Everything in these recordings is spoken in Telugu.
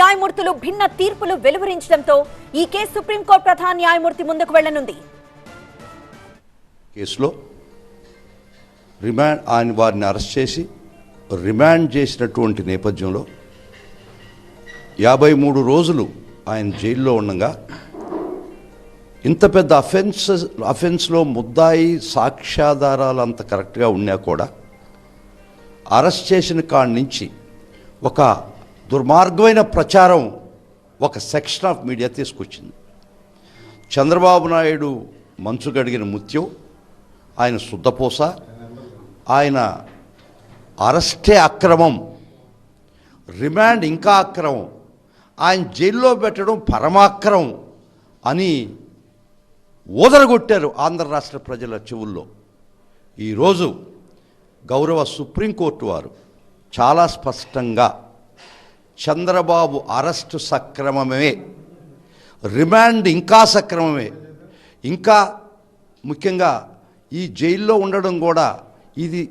న్యాయమూర్తులు భిన్న తీర్పులు వెలువరించడంతో ఈ కేసు సుప్రీంకోర్టు ప్రధాన న్యాయమూర్తి ముందుకు వెళ్ళనుంది. కేసులో రిమాండ్ ఆయన వారిని అరెస్ట్ చేసి రిమాండ్ చేసినటువంటి నేపథ్యంలో యాభై మూడు రోజులు ఆయన జైల్లో ఉండగా ఇంత పెద్ద అఫెన్స్ అఫెన్స్లో ముద్దాయి సాక్ష్యాధారాలు అంత కరెక్ట్గా ఉన్నా కూడా అరెస్ట్ చేసిన కాడి నుంచి ఒక దుర్మార్గమైన ప్రచారం ఒక సెక్షన్ ఆఫ్ మీడియా తీసుకొచ్చింది. చంద్రబాబు నాయుడు మంచు గడిగిన ముత్యం ఆయన శుద్ధపూస ఆయన అరెస్టే అక్రమం రిమాండ్ ఇంకా అక్రమం ఆయన జైల్లో పెట్టడం పరమాక్రమం అని ఊదరగొట్టారు ఆంధ్ర రాష్ట్ర ప్రజల చెవుల్లో. ఈరోజు గౌరవ సుప్రీంకోర్టు వారు చాలా స్పష్టంగా చంద్రబాబు అరెస్టు సక్రమమే. రిమాండ్ ఇంకా సక్రమమే. ఇంకా ముఖ్యంగా ఈ జైల్లో ఉండడం కూడా ఇది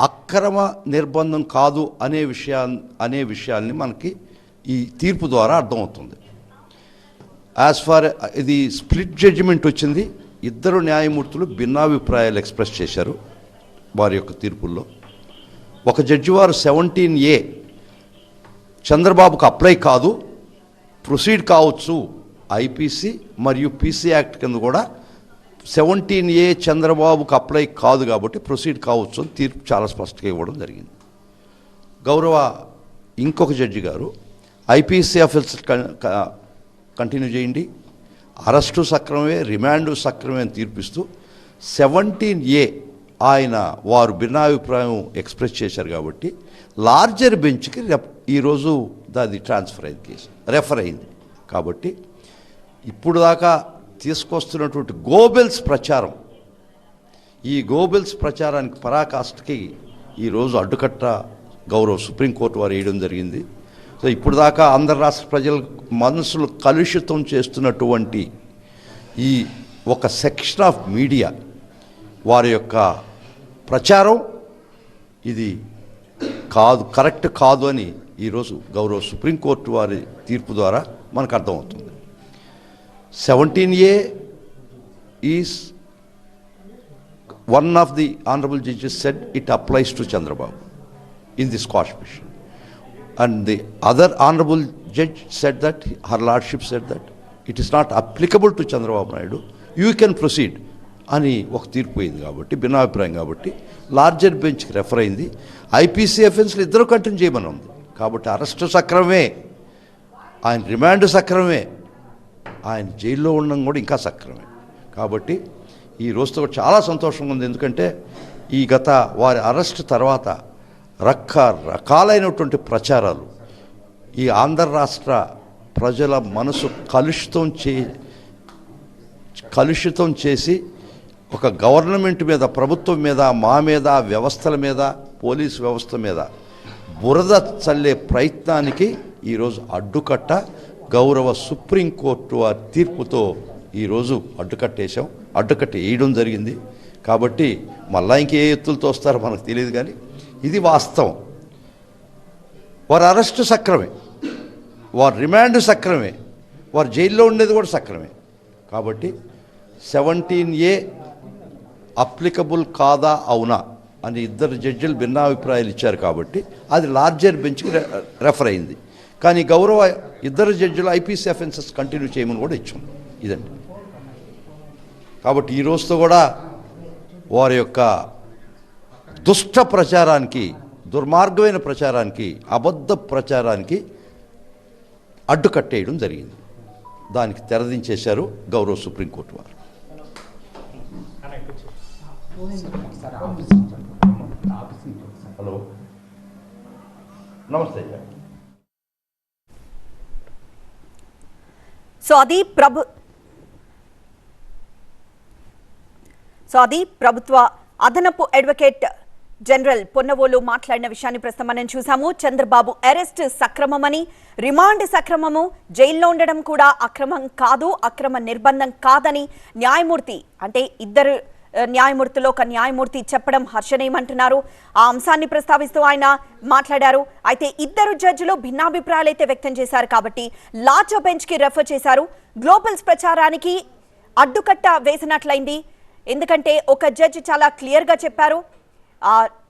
అక్రమ నిర్బంధం కాదు అనే విషయా అనే విషయాల్ని మనకి ఈ తీర్పు ద్వారా అర్థమవుతుంది. యాజ్ ఫార్ ఇది స్ప్లిట్ జడ్జిమెంట్ వచ్చింది. ఇద్దరు న్యాయమూర్తులు భిన్నాభిప్రాయాలు ఎక్స్ప్రెస్ చేశారు వారి యొక్క తీర్పుల్లో. ఒక జడ్జి వారు సెవెంటీన్ ఏ చంద్రబాబుకు అప్లై కాదు ప్రొసీడ్ కావచ్చు. ఐపీసీ మరియు పీసీ యాక్ట్ కింద కూడా సెవెంటీన్ ఏ చంద్రబాబుకు అప్లై కాదు కాబట్టి ప్రొసీడ్ కావచ్చు అని తీర్పు చాలా స్పష్టంగా ఇవ్వడం జరిగింది. గౌరవ ఇంకొక జడ్జి గారు ఐపీసీ ఆఫీస్ కంటిన్యూ చేయండి. అరెస్టు సక్రమమే రిమాండ్ సక్రమమే అని తీర్పిస్తూ సెవెంటీన్ ఏ ఆయన వారు భిన్నాభిప్రాయం ఎక్స్ప్రెస్ చేశారు కాబట్టి లార్జర్ బెంచ్కి రెప్ ఈరోజు దాది ట్రాన్స్ఫర్ అయింది కేసు. రెఫర్ అయింది. కాబట్టి ఇప్పుడు దాకా తీసుకొస్తున్నటువంటి గోబెల్స్ ప్రచారం ఈ గోబెల్స్ ప్రచారానికి పరాకాష్ఠకి ఈరోజు అడ్డుకట్ట గౌరవ సుప్రీంకోర్టు వారు వేయడం జరిగింది. సో ఇప్పుడు దాకా ఆంధ్ర రాష్ట్ర ప్రజల మనసులు కలుషితం చేస్తున్నటువంటి ఈ ఒక సెక్షన్ ఆఫ్ మీడియా వారి యొక్క ప్రచారం ఇది కాదు కరెక్ట్ కాదు అని ఈరోజు గౌరవ సుప్రీంకోర్టు వారి తీర్పు ద్వారా మనకు అర్థమవుతుంది. Seventeen A is one of the honourable judges said it applies to Chandrababu in the squash mission. And the other honourable judge said that her lordship said that it is not applicable to Chandrababu Naidu. You can proceed. అని ఒక తీర్పు అయింది కాబట్టి భిన్నాభిప్రాయం కాబట్టి లార్జర్ బెంచ్కి రెఫర్ అయింది. ఐపీసీ అఫెన్స్లు ఇద్దరు కంటిన్యూ చేయమని ఉంది. కాబట్టి అరెస్టు సక్రమే ఆయన రిమాండ్ సక్రమే ఆయన జైల్లో ఉండడం కూడా ఇంకా సక్రమే. కాబట్టి ఈ రోజుతో చాలా సంతోషంగా ఉంది. ఎందుకంటే ఈ గత వారి అరెస్ట్ తర్వాత రక్క రకాలైనటువంటి ప్రచారాలు ఈ ఆంధ్ర రాష్ట్ర ప్రజల మనసు కలుషితం చే కలుషితం చేసి ఒక గవర్నమెంట్ మీద ప్రభుత్వం మీద మా మీద వ్యవస్థల మీద పోలీస్ వ్యవస్థ మీద బురద చల్లే ప్రయత్నానికి ఈరోజు అడ్డుకట్ట గౌరవ సుప్రీంకోర్టు వారి తీర్పుతో ఈరోజు అడ్డుకట్టేశాం. అడ్డుకట్ట వేయడం జరిగింది. కాబట్టి మళ్ళా ఇంకే ఎత్తులతో వస్తారో మనకు తెలియదు కానీ ఇది వాస్తవం. వారి అరెస్టు సక్రమే. వారి రిమాండ్ సక్రమే. వారు జైల్లో ఉండేది కూడా సక్రమే. కాబట్టి సెవెంటీన్ ఏ అప్లికబుల్ కాదా అవునా అని ఇద్దరు జడ్జిలు భిన్నాభిప్రాయాలు ఇచ్చారు కాబట్టి అది లార్జర్ బెంచ్కి రెఫర్ అయింది. కానీ గౌరవ ఇద్దరు జడ్జిలు ఐపీసీ అఫెన్సెస్ కంటిన్యూ చేయమని కూడా ఇచ్చాం. ఇదండి. కాబట్టి ఈ రోజుతో కూడా వారి యొక్క దుష్ట ప్రచారానికి దుర్మార్గమైన ప్రచారానికి అబద్ధ ప్రచారానికి అడ్డుకట్టేయడం జరిగింది. దానికి తెరదించేశారు గౌరవ సుప్రీంకోర్టు వారు. హలో. నమస్తే సో అది ప్రభు సో అది ప్రభుత్వ అదనపు అడ్వకేట్ జనరల్ పొన్నవోలు మాట్లాడిన విషయాన్ని ప్రస్తుతం మనం చూసాము. చంద్రబాబు అరెస్ట్ సక్రమమని రిమాండ్ సక్రమము జైల్లో ఉండడం కూడా అక్రమం కాదు అక్రమ నిర్బంధం కాదని న్యాయమూర్తి అంటే ఇద్దరు న్యాయమూర్తిలో ఒక న్యాయమూర్తి చెప్పడం హర్షణీయమంటున్నారు. ఆ అంశాన్ని ప్రస్తావిస్తూ ఆయన మాట్లాడారు. అయితే ఇద్దరు జడ్జిలు భిన్నాభిప్రాయాలు అయితే వ్యక్తం చేశారు కాబట్టి లాచో బెంచ్కి రెఫర్ చేశారు. గ్లోబల్స్ ప్రచారానికి అడ్డుకట్ట వేసినట్లయింది. ఎందుకంటే ఒక జడ్జి చాలా క్లియర్గా చెప్పారు.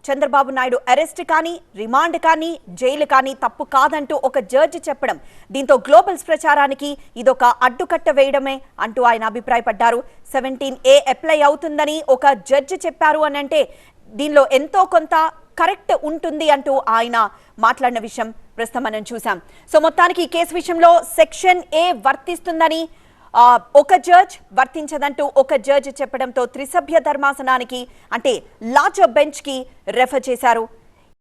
చంద్రబాబు నాయుడు అరెస్ట్ కానీ రిమాండ్ కానీ జైలు కానీ తప్పు కాదంటూ ఒక జడ్జి చెప్పడం దీంతో గ్లోబల్స్ ప్రచారానికి ఇదొక అడ్డుకట్ట వేయడమే అంటూ ఆయన అభిప్రాయపడ్డారు. సెవెంటీన్ ఏ అప్లై అవుతుందని ఒక జడ్జి చెప్పారు అని అంటే దీనిలో ఎంతో కొంత కరెక్ట్ ఉంటుంది అంటూ ఆయన మాట్లాడిన విషయం ప్రస్తుతం మనం చూసాం సో మొత్తానికి ఈ కేసు విషయంలో సెక్షన్ ఏ వర్తిస్తుందని ఒక జడ్జ్ వర్తించదంటూ ఒక జడ్జ్ చెప్పడంతో త్రిసభ్య ధర్మాసనానికి అంటే లాచో బెంచ్కి రెఫర్ చేశారు.